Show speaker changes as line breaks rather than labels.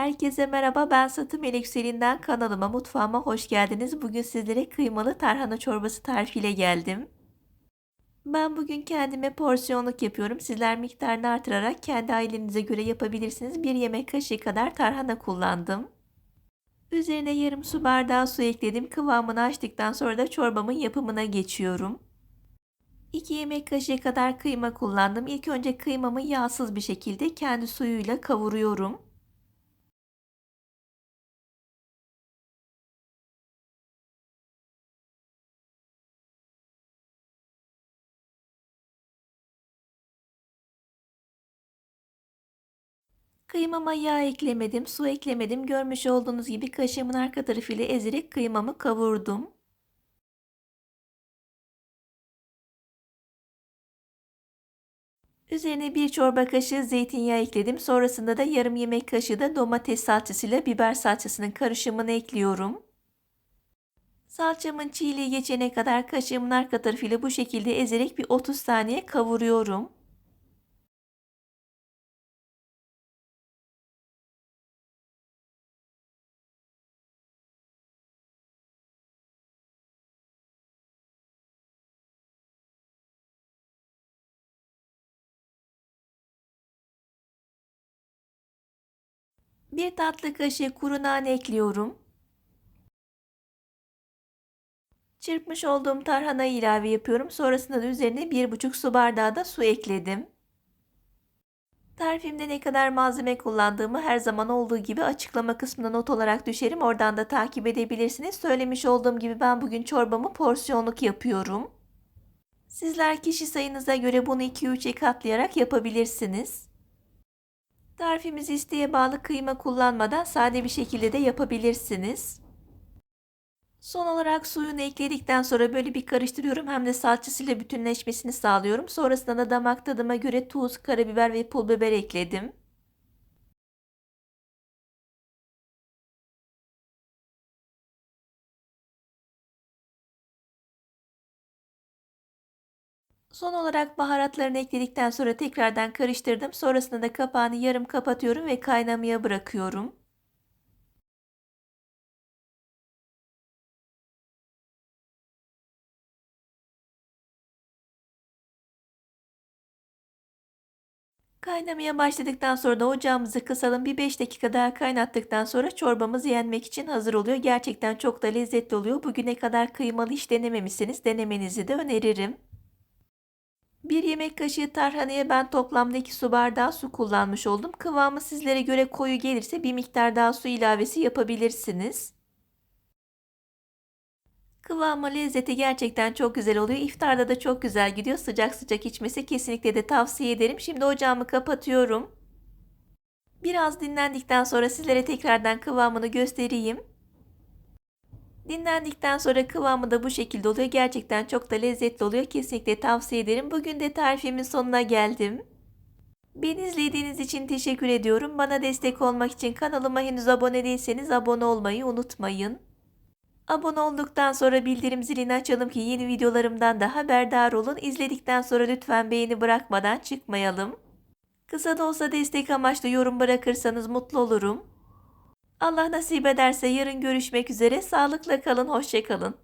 Herkese merhaba ben Satım Yükselinden kanalıma mutfağıma hoş geldiniz. Bugün sizlere kıymalı tarhana çorbası tarifiyle geldim. Ben bugün kendime porsiyonluk yapıyorum. Sizler miktarını artırarak kendi ailenize göre yapabilirsiniz. Bir yemek kaşığı kadar tarhana kullandım. Üzerine yarım su bardağı su ekledim. Kıvamını açtıktan sonra da çorbamın yapımına geçiyorum. 2 yemek kaşığı kadar kıyma kullandım. İlk önce kıymamı yağsız bir şekilde kendi suyuyla kavuruyorum. Kıymama yağ eklemedim, su eklemedim. Görmüş olduğunuz gibi kaşığımın arka tarafıyla ezerek kıymamı kavurdum. Üzerine bir çorba kaşığı zeytinyağı ekledim. Sonrasında da yarım yemek kaşığı da domates salçasıyla biber salçasının karışımını ekliyorum. Salçamın çiğliği geçene kadar kaşığımın arka tarafıyla bu şekilde ezerek bir 30 saniye kavuruyorum. Bir tatlı kaşığı kuru nane ekliyorum. Çırpmış olduğum tarhana ilave yapıyorum. Sonrasında da üzerine 1,5 su bardağı da su ekledim. Tarifimde ne kadar malzeme kullandığımı her zaman olduğu gibi açıklama kısmına not olarak düşerim. Oradan da takip edebilirsiniz. Söylemiş olduğum gibi ben bugün çorbamı porsiyonluk yapıyorum. Sizler kişi sayınıza göre bunu 2-3'e katlayarak yapabilirsiniz. Tarifimizi isteğe bağlı kıyma kullanmadan sade bir şekilde de yapabilirsiniz. Son olarak suyunu ekledikten sonra böyle bir karıştırıyorum. Hem de salçasıyla bütünleşmesini sağlıyorum. Sonrasında da damak tadıma göre tuz, karabiber ve pul biber ekledim. Son olarak baharatlarını ekledikten sonra tekrardan karıştırdım. Sonrasında da kapağını yarım kapatıyorum ve kaynamaya bırakıyorum. Kaynamaya başladıktan sonra da ocağımızı kısalım. Bir 5 dakika daha kaynattıktan sonra çorbamız yenmek için hazır oluyor. Gerçekten çok da lezzetli oluyor. Bugüne kadar kıymalı hiç denememişsiniz. Denemenizi de öneririm. Bir yemek kaşığı tarhanaya ben toplamda 2 su bardağı su kullanmış oldum. Kıvamı sizlere göre koyu gelirse bir miktar daha su ilavesi yapabilirsiniz. Kıvamı lezzeti gerçekten çok güzel oluyor. İftarda da çok güzel gidiyor. Sıcak sıcak içmesi kesinlikle de tavsiye ederim. Şimdi ocağımı kapatıyorum. Biraz dinlendikten sonra sizlere tekrardan kıvamını göstereyim. Dinlendikten sonra kıvamı da bu şekilde oluyor. Gerçekten çok da lezzetli oluyor. Kesinlikle tavsiye ederim. Bugün de tarifimin sonuna geldim. Beni izlediğiniz için teşekkür ediyorum. Bana destek olmak için kanalıma henüz abone değilseniz abone olmayı unutmayın. Abone olduktan sonra bildirim zilini açalım ki yeni videolarımdan da haberdar olun. İzledikten sonra lütfen beğeni bırakmadan çıkmayalım. Kısa da olsa destek amaçlı yorum bırakırsanız mutlu olurum. Allah nasip ederse yarın görüşmek üzere. Sağlıkla kalın, hoşçakalın.